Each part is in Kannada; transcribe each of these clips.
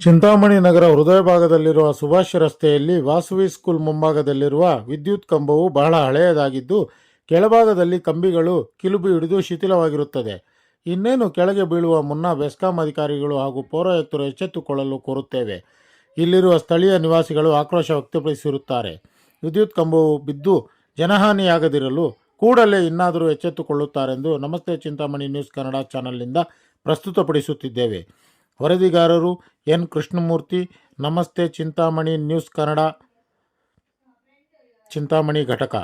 ಚಿಂತಾಮಣಿ ನಗರ ಹೃದಯ ಭಾಗದಲ್ಲಿರುವ ಸುಭಾಷ್ ರಸ್ತೆಯಲ್ಲಿ ವಾಸವಿ ಸ್ಕೂಲ್ ಮುಂಭಾಗದಲ್ಲಿರುವ ವಿದ್ಯುತ್ ಕಂಬವು ಬಹಳ ಹಳೆಯದಾಗಿದ್ದು, ಕೆಳಭಾಗದಲ್ಲಿ ಕಂಬಿಗಳು ಕಿಲುಬು ಹಿಡಿದು ಶಿಥಿಲವಾಗಿರುತ್ತದೆ. ಇನ್ನೇನು ಕೆಳಗೆ ಬೀಳುವ ಮುನ್ನ ಬೆಸ್ಕಾಂ ಅಧಿಕಾರಿಗಳು ಹಾಗೂ ಪೌರಾಯುಕ್ತರು ಎಚ್ಚೆತ್ತುಕೊಳ್ಳಲು ಕೋರುತ್ತೇವೆ. ಇಲ್ಲಿರುವ ಸ್ಥಳೀಯ ನಿವಾಸಿಗಳು ಆಕ್ರೋಶ ವ್ಯಕ್ತಪಡಿಸಿರುತ್ತಾರೆ. ವಿದ್ಯುತ್ ಕಂಬವು ಬಿದ್ದು ಜನಹಾನಿಯಾಗದಿರಲು ಕೂಡಲೇ ಇನ್ನಾದರೂ ಎಚ್ಚೆತ್ತುಕೊಳ್ಳುತ್ತಾರೆಂದು ನಮಸ್ತೆ ಚಿಂತಾಮಣಿ ನ್ಯೂಸ್ ಕನ್ನಡ ಚಾನಲ್ನಿಂದ ಪ್ರಸ್ತುತಪಡಿಸುತ್ತಿದ್ದೇವೆ. ವರದಿಗಾರರು ಎನ್. ಕೃಷ್ಣಮೂರ್ತಿ ನಮಸ್ತೆ ಚಿಂತಾಮಣಿ ನ್ಯೂಸ್ ಕನ್ನಡ ಚಿಂತಾಮಣಿ ಘಟಕ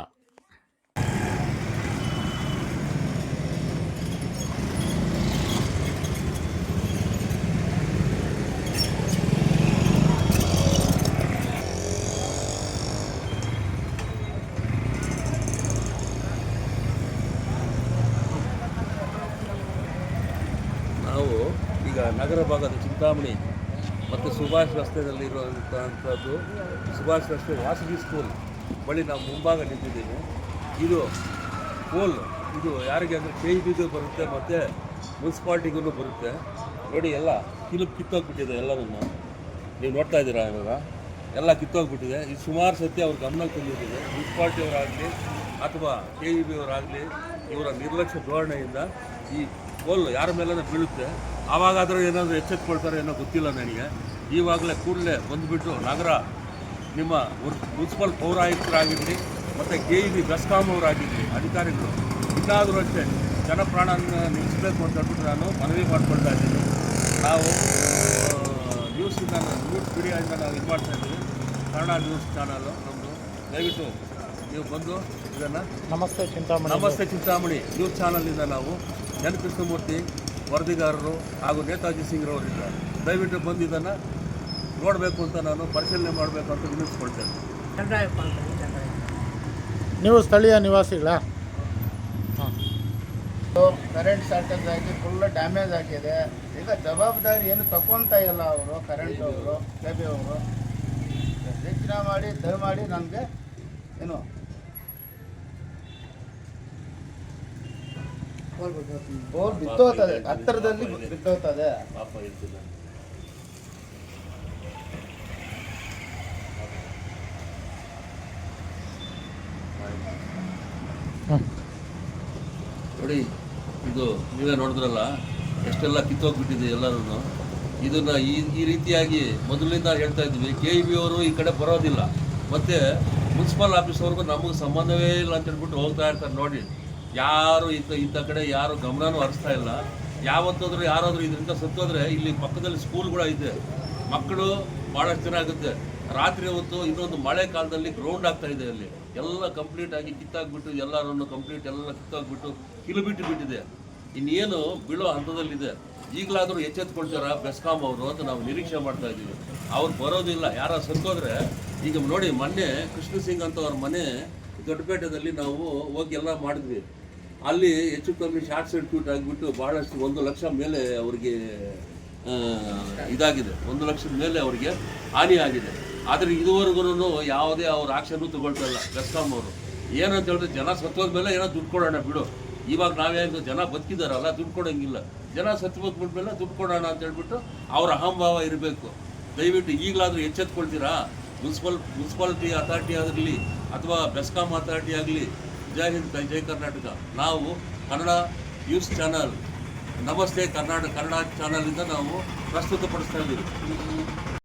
ನಾವು ಈಗ ನಗರ ಭಾಗದ ಚಿಂತಾಮಣಿ ಮತ್ತು ಸುಭಾಷ್ ರಸ್ತೆಯಲ್ಲಿರುವಂಥದ್ದು ಸುಭಾಷ್ ರಸ್ತೆ ವಾಸವಿ ಸ್ಕೂಲ್ ಬಳಿ ನಾವು ಮುಂಭಾಗ ನಿಂತಿದ್ದೀವಿ. ಇದು ಪೋಲ್, ಇದು ಯಾರಿಗೆ ಅಂದರೆ ಕೆ ಇ ಬಿಗೂ ಬರುತ್ತೆ ಮತ್ತು ಮುನ್ಸಿಪಾಲ್ಟಿಗೂ ಬರುತ್ತೆ. ನೋಡಿ, ಎಲ್ಲ ಕಿಲುಪ್ ಕಿತ್ತೋಗ್ಬಿಟ್ಟಿದೆ ಎಲ್ಲರನ್ನು. ನೀವು ನೋಡ್ತಾ ಇದ್ದೀರಾ ಇವಾಗ? ಎಲ್ಲ ಕಿತ್ತೋಗ್ಬಿಟ್ಟಿದೆ. ಇದು ಸುಮಾರು ಸತಿ ಅವ್ರ ಗಮನಕ್ಕೆ ತಂದಿದ್ದೀವಿ. ಮುನ್ಸಿಪಾಲ್ಟಿಯವರಾಗಲಿ ಅಥವಾ ಕೆ ಇ ಬಿ ಅವರಾಗಲಿ ಇವರ ನಿರ್ಲಕ್ಷ್ಯ ಧೋರಣೆಯಿಂದ ಈ ಪೋಲ್ ಯಾರ ಮೇಲೂ ಬೀಳುತ್ತೆ? ಆವಾಗಾದರೂ ಏನಾದರೂ ಎಚ್ಚೆತ್ಕೊಳ್ತಾರೆ ಏನೋ ಗೊತ್ತಿಲ್ಲ ನನಗೆ. ಈವಾಗಲೇ ಕೂಡಲೇ ಬಂದುಬಿಟ್ಟು ನಗರ ನಿಮ್ಮ ಮುನ್- ಮುನ್ಸಿಪಲ್ ಪೌರಾಯುಕ್ತರಾಗಿರಲಿ ಮತ್ತು ಕೆ ಇ ಬಿ ಬೆಸ್ಕಾಂ ಅವರಾಗಿರಲಿ ಅಧಿಕಾರಿಗಳು ಇನ್ನಾದರೂ ಅಷ್ಟೇ ಜನಪ್ರಾಣ ನಿಲ್ಲಿಸಬೇಕು ಅಂತ ಹೇಳ್ಬಿಟ್ಟು ನಾನು ಮನವಿ ಮಾಡ್ಕೊಳ್ತಾ ಇದ್ದೀನಿ. ನಾವು ನ್ಯೂಸಿಂದ ನ್ಯೂಸ್ ಮೀಡಿಯಾದಿಂದ ನಾವು ಇದು ಮಾಡ್ತಾ ಇದ್ದೀವಿ. ಕನ್ನಡ ನ್ಯೂಸ್ ಚಾನಲ್ ನಮ್ಮದು ದಯವಿಟ್ಟು ನೀವು ಬಂದು ಇದನ್ನು ನಮಸ್ತೆ ಚಿಂತಾಮಣಿ ನಮಸ್ತೆ ಚಿಂತಾಮಣಿ ನ್ಯೂಸ್ ಚಾನಲಿಂದ ನಾವು ಎನ್. ಕೃಷ್ಣಮೂರ್ತಿ ವರದಿಗಾರರು ಹಾಗೂ ನೇತಾಜಿ ಸಿಂಗ್ರವರಿಂದ ದಯವಿಟ್ಟು ಬಂದಿದ್ದನ್ನು ಇದನ್ನು ನೋಡಬೇಕು ಅಂತ ನಾನು ಪರಿಶೀಲನೆ ಮಾಡಬೇಕು ಅಂತ ವಿನಿಸ್ಕೊಳ್ತೇನೆ ನೀವು ಸ್ಥಳೀಯ ನಿವಾಸಿಗಳ? ಕರೆಂಟ್ ಶಾರ್ಟೇಜ್ ಆಗಿ ಫುಲ್ ಡ್ಯಾಮೇಜ್ ಆಗಿದೆ. ಈಗ ಜವಾಬ್ದಾರಿ ಏನು ತಗೊಂತ ಇಲ್ಲ ಅವರು ಕರೆಂಟ್ ಅವರು ಕೆ ಬಿ ಅವರು. ಹೆಚ್ಚಿನ ಮಾಡಿ ದಯಮಾಡಿ ನಮಗೆ ಏನು ಬೋರ್ ಹತ್ತಿರದಲ್ಲಿ ನೋಡಿ, ಇದು ನೀವೇ ನೋಡಿದ್ರಲ್ಲ, ಎಷ್ಟೆಲ್ಲ ಕಿತ್ತೋಗ್ಬಿಟ್ಟಿದೆ ಎಲ್ಲರೂ ಇದನ್ನ ಈ ಈ ರೀತಿಯಾಗಿ ಮೊದಲಿಂದ ಹೇಳ್ತಾ ಇದ್ವಿ ಕೆ ಇ ಬಿ ಅವರು ಈ ಕಡೆ ಬರೋದಿಲ್ಲ. ಮತ್ತೆ ಮುನ್ಸಿಪಲ್ ಆಫೀಸ್ ಅವ್ರಿಗೂ ನಮಗೆ ಸಂಬಂಧವೇ ಇಲ್ಲ ಅಂತ ಹೇಳ್ಬಿಟ್ಟು ಹೋಗ್ತಾ ಇರ್ತಾರೆ ನೋಡಿ. ಯಾರು ಇಂಥ ಇಂಥ ಕಡೆ ಯಾರು ಗಮನನೂ ಹರಿಸ್ತಾ ಇಲ್ಲ. ಯಾವತ್ತಾದ್ರೂ ಯಾರಾದರೂ ಇದರಿಂದ ಸತ್ತೋದ್ರೆ ಇಲ್ಲಿ ಪಕ್ಕದಲ್ಲಿ ಸ್ಕೂಲ್ಗಳು ಇದೆ. ಮಕ್ಕಳು ಭಾಳಷ್ಟು ಜನ ಆಗುತ್ತೆ. ರಾತ್ರಿ ಹೊತ್ತು ಇನ್ನೊಂದು ಮಳೆ ಕಾಲದಲ್ಲಿ ಗ್ರೌಂಡ್ ಆಗ್ತಾ ಇದೆ ಅಲ್ಲಿ. ಎಲ್ಲ ಕಂಪ್ಲೀಟ್ ಆಗಿ ಕಿತ್ತಾಗ್ಬಿಟ್ಟು ಎಲ್ಲರನ್ನು ಕಂಪ್ಲೀಟ್ ಎಲ್ಲ ಕಿತ್ತಾಗ್ಬಿಟ್ಟು ಕಿಲುಬಿಟ್ಟು ಬಿಟ್ಟಿದೆ. ಇನ್ನೇನು ಬೀಳೋ ಹಂತದಲ್ಲಿದೆ. ಈಗಲಾದರೂ ಎಚ್ಚೆತ್ಕೊಳ್ತಾರ ಬೆಸ್ಕಾಮ್ ಅವರು ಅಂತ ನಾವು ನಿರೀಕ್ಷೆ ಮಾಡ್ತಾ ಇದ್ದೀವಿ. ಅವ್ರು ಬರೋದಿಲ್ಲ. ಯಾರ ಸತ್ತೋದ್ರೆ, ಈಗ ನೋಡಿ ಮೊನ್ನೆ ಕೃಷ್ಣ ಸಿಂಗ್ ಅಂತ ಅವ್ರ ಮನೆ ದೊಡ್ಡಪೇಟೆಯಲ್ಲಿ ನಾವು ಹೋಗಿ ಎಲ್ಲ ಮಾಡಿದ್ವಿ. ಅಲ್ಲಿ ಹೆಚ್ಚು ಕಮ್ಮಿ ಶಾರ್ಟ್ ಸರ್ಕ್ಯೂಟ್ ಆಗಿಬಿಟ್ಟು ಬಹಳಷ್ಟು ಒಂದು ಲಕ್ಷ ಮೇಲೆ ಅವರಿಗೆ ಇದಾಗಿದೆ. ಒಂದು ಲಕ್ಷದ ಮೇಲೆ ಅವರಿಗೆ ಹಾನಿ ಆಗಿದೆ. ಆದರೆ ಇದುವರೆಗೂ ಯಾವುದೇ ಅವ್ರ ಆಕ್ಷನ್ನು ತಗೊಳ್ತಾ ಇಲ್ಲ. ಬೆಸ್ಕಾಮ್ ಅವರು. ಏನಂತ ಹೇಳಿದ್ರೆ ಜನ ಸತ್ತೋದ ಮೇಲೆ ಏನೋ ದುಡ್ಡು ಕೊಡೋಣ ಬಿಡು. ಇವಾಗ ನಾವೇನು ಜನ ಬದುಕಿದಾರಲ್ಲ, ದುಡ್ಡು ಕೊಡೋಂಗಿಲ್ಲ. ಜನ ಸತ್ತು ಬದುಕ್ಬಿಟ್ಮೇಲೆ ದುಡ್ಡು ಕೊಡೋಣ ಅಂತ ಹೇಳ್ಬಿಟ್ಟು ಅವ್ರ ಅಹಂಭಾವ ಇರಬೇಕು. ದಯವಿಟ್ಟು ಈಗಲಾದರೂ ಎಚ್ಚೆತ್ಕೊಳ್ತೀರಾ? ಮುನ್ಸಿಪಲ್, ಮುನ್ಸಿಪಾಲಿಟಿ ಅಥಾರಿಟಿ ಆಗಿರಲಿ ಅಥವಾ ಬೆಸ್ಕಾಂ ಅಥಾರಿಟಿ ಆಗಲಿ ಜೈ ಹಿಂದ್ ಜೈ ಕರ್ನಾಟಕ. ನಾವು ಕನ್ನಡ ನ್ಯೂಸ್ ಚಾನಲ್, ನಮಸ್ತೆ ಕರ್ನಾಟಕ ಕನ್ನಡ ಚಾನಲಿಂದ ನಾವು ಪ್ರಸ್ತುತಪಡಿಸ್ತಾ ಇದ್ದೀವಿ.